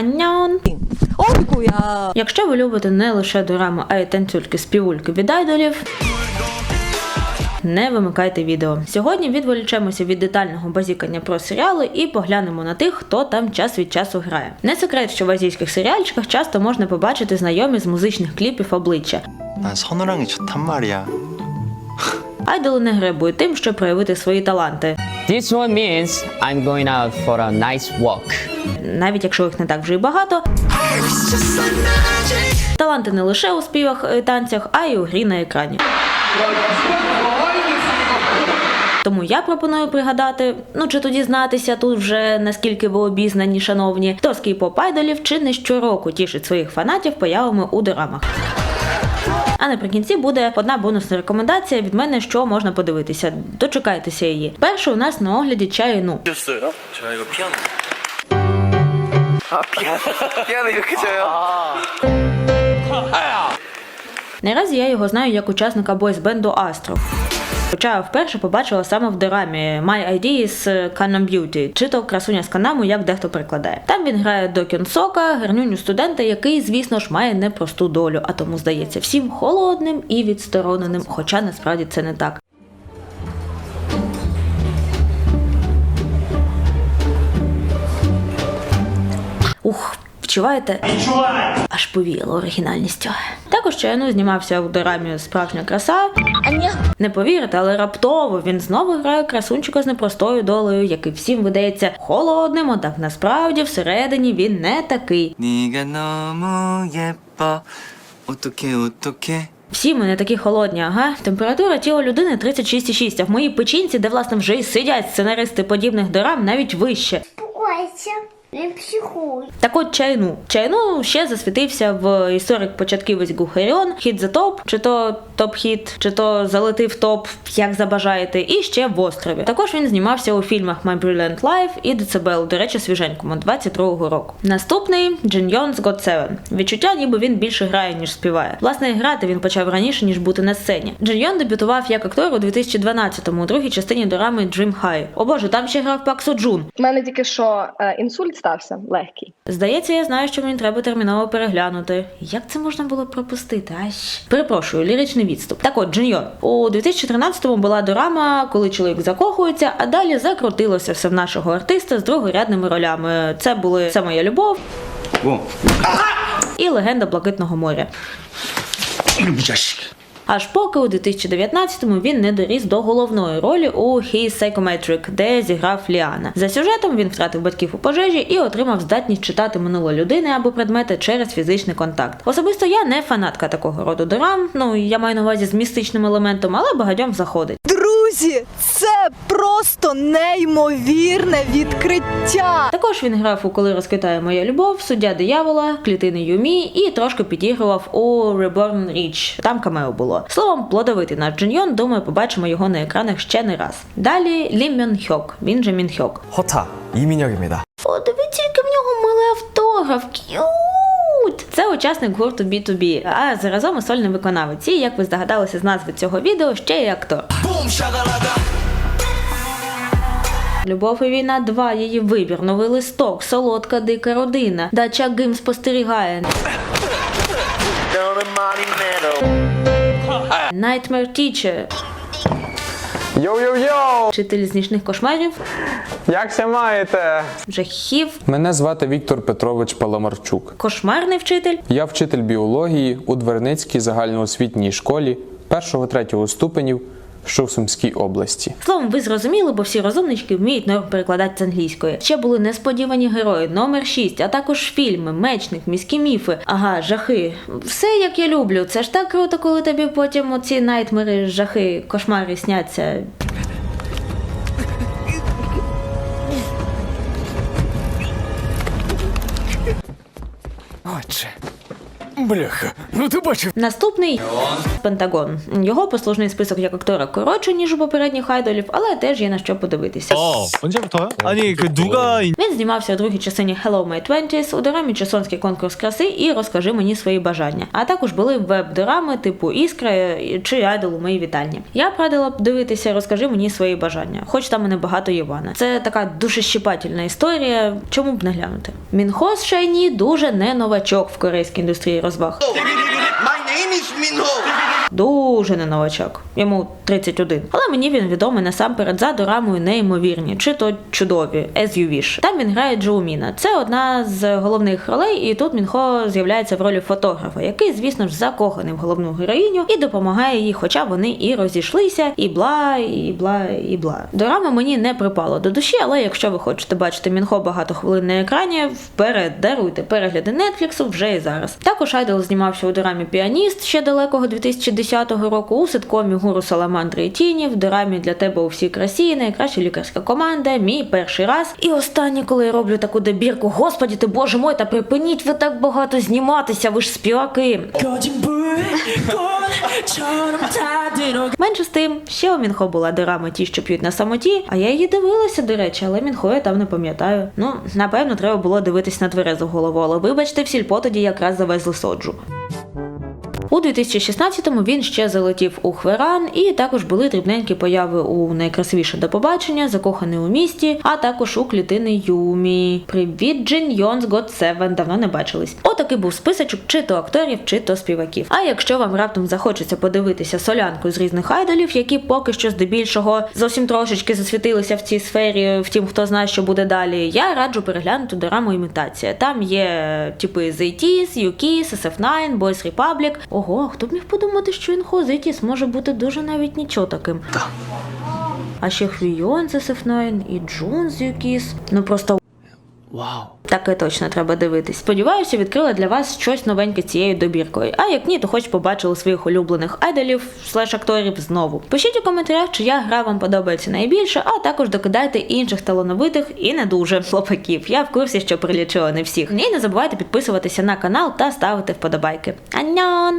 Аньон! Ойкуя! Якщо ви любите не лише дораму, а й танцюльки співульки від айдолів. Не вимикайте відео. Сьогодні відволічемося від детального базікання про серіали і поглянемо на тих, хто там час від часу грає. Не секрет, що в азійських серіальчиках часто можна побачити знайомі з музичних кліпів обличчя. Айдоли не гребують тим, щоб проявити свої таланти. This one means I'm going out for a nice walk навіть якщо їх не так вже й багато. Таланти не лише у співах і танцях, а й у грі на екрані. Тому я пропоную пригадати, ну чи тоді знатися тут вже наскільки ви обізнані, шановні, хто з поп айдолів чи не щороку тішить своїх фанатів появами у дорамах. А наприкінці буде одна бонусна рекомендація від мене, що можна подивитися. Дочекайтеся її. Перше у нас на огляді чаю ну. 아노. 아 피아노. 피아노 이렇게 쳐요? Наразі я його знаю як учасника бойсбенду Астро. Хоча вперше побачила саме в дорамі My ID з Канам Beauty, чи то красуня з канаму, як дехто перекладає. Там він грає до Кінсока, гарнюню студента, який, звісно ж, має непросту долю, а тому здається всім холодним і відстороненим, хоча насправді це не так. Ух, відчуваєте? Аж повіяло оригінальністю. Також чайно знімався у дорамі справжня краса. А. Не повірите, але раптово він знову грає красунчика з непростою долею, який всім видається холодним, однак насправді всередині він не такий. Всі ми не такі холодні, ага. Температура тіла людини 36,6, а в моїй печінці, де власне вже й сидять сценаристи подібних дорам, навіть вище. Спокойся не психуй. Так от чайну. Чайну ще засвітився в історик початківець Гухаріон, хід за топ, чи то топ-хіт, чи то залетив топ, як забажаєте, і ще в острові. Також він знімався у фільмах My Brilliant Life і Decibel, до речі, свіженькому 22-го року. Наступний Джин Йон з God Seven. Відчуття, ніби він більше грає, ніж співає. Власне, грати він почав раніше, ніж бути на сцені. Джин Йон дебютував як актор у 2012-му, у другій частині дорами Dream High. О боже, там ще грав Пак Со Джун. У мене тільки що е, інсульт стався легкий. Здається, я знаю, що мені треба терміново переглянути. Як це можна було пропустити? Аж перепрошую, ліричний відступ. Так от Джуньйон. у 2013-му була дорама, коли чоловік закохується, а далі закрутилося все в нашого артиста з другорядними ролями. Це були «Це моя любов Бо. і легенда Блакитного моря. Аж поки у 2019-му він не доріс до головної ролі у He's Psychometric, де зіграв Ліана. За сюжетом він втратив батьків у пожежі і отримав здатність читати минуле людини або предмети через фізичний контакт. Особисто я не фанатка такого роду дорам. Ну я маю на увазі з містичним елементом, але багатьом заходить. Друзі, це просто неймовірне відкриття. Також він грав у коли розквітає моя любов, суддя диявола, клітини Юмі і трошки підігрував у Reborn Reach. Там камео було. Словом, плодовитий наш Джиньйон, думаю, побачимо його на екранах ще не раз. Далі Лім Мьон Хьок, він же Мін Хьок. Хота Іміньокміда. О, дивіться, яке в нього миле автограф. Це учасник гурту B2B, а заразом і сольний виконавець. І, як ви здогадалися з назви цього відео, ще й актор. Любов і війна 2, її вибір, новий листок, солодка дика родина. Дача Гим спостерігає. Nightmare Teacher, Йоу-йоу-йоу! вчитель з нічних кошмарів, Як се маєте? жахів, Мене звати Віктор Петрович Паламарчук. кошмарний вчитель. Я вчитель біології у Дверницькій загальноосвітній школі 1-3 ступенів, що в Сумській області. Словом, ви зрозуміли, бо всі розумнички вміють норм перекладати з англійської. Ще були несподівані герої, номер 6, а також фільми, мечник, міські міфи, ага, жахи. Все як я люблю. Це ж так круто, коли тобі потім оці найтмери, жахи, кошмари сняться. Бляха, ну ти бачив. Наступний Пентагон. Його послужний список як актора коротший, ніж у попередніх айдолів, але теж є на що подивитися. 어 언제부터요? 아니 그 누가 Він знімався у другій частині Hello My Twenties, у дорамі Чесонський конкурс краси і розкажи мені свої бажання. А також були веб-дорами типу Іскра чи Айдол у моїй вітальні. Я б радила б дивитися Розкажи мені свої бажання, хоч там і небагато Івана. Це така душещипательна історія. Чому б не глянути? Мінхос Шайні дуже не новачок в корейській індустрії розваг. Дуже не новачок. Йому 31. Але мені він відомий насамперед за дорамою неймовірні, чи то чудові, as you wish. Там він грає Джоуміна. Це одна з головних ролей, і тут Мінхо з'являється в ролі фотографа, який, звісно ж, закоханий в головну героїню і допомагає їй, хоча вони і розійшлися, і бла, і бла, і бла. Дорама мені не припало до душі, але якщо ви хочете бачити Мінхо багато хвилин на екрані, вперед даруйте перегляди Нетфліксу вже і зараз. Також Айдол знімався у дорамі Піаніст ще далекого 2010 року, у ситкомі Гуру Саламандри і Тіні, в дорамі для тебе у всій красі, найкраща лікарська команда, мій перший раз. І останнє, коли я роблю таку добірку, господі ти боже мой, та припиніть ви так багато зніматися, ви ж співаки. Менше з тим, ще у Мінхо була дорама ті, що п'ють на самоті, а я її дивилася, до речі, але Мінхо я там не пам'ятаю. Ну, напевно, треба було дивитись на тверезу голову, але вибачте, в сільпо тоді якраз завезли соджу. У 2016-му він ще залетів у Хверан, і також були дрібненькі появи у найкрасивіше до побачення, закоханий у місті, а також у клітини Юмі. Привіт, Джин Йонс God 7, давно не бачились. Отакий був списочок чи то акторів, чи то співаків. А якщо вам раптом захочеться подивитися солянку з різних айдолів, які поки що здебільшого зовсім трошечки засвітилися в цій сфері, втім, хто знає, що буде далі, я раджу переглянути дораму імітація. Там є типи ZTS, UKIS, SF9, Boys Republic. Ого, хто б міг подумати, що інхо ZTS може бути дуже навіть нічого таким. А ще Хвійон з SF9 і Джун з. Ну просто 와우. Таке точно треба дивитись. Сподіваюся, відкрила для вас щось новеньке цією добіркою. А як ні, то хоч побачили своїх улюблених айдолів слеш акторів знову. Пишіть у коментарях, чия гра вам подобається найбільше, а також докидайте інших талановитих і не дуже хлопаків. Я в курсі, що прилічила не всіх. І не забувайте підписуватися на канал та ставити вподобайки. Аньон!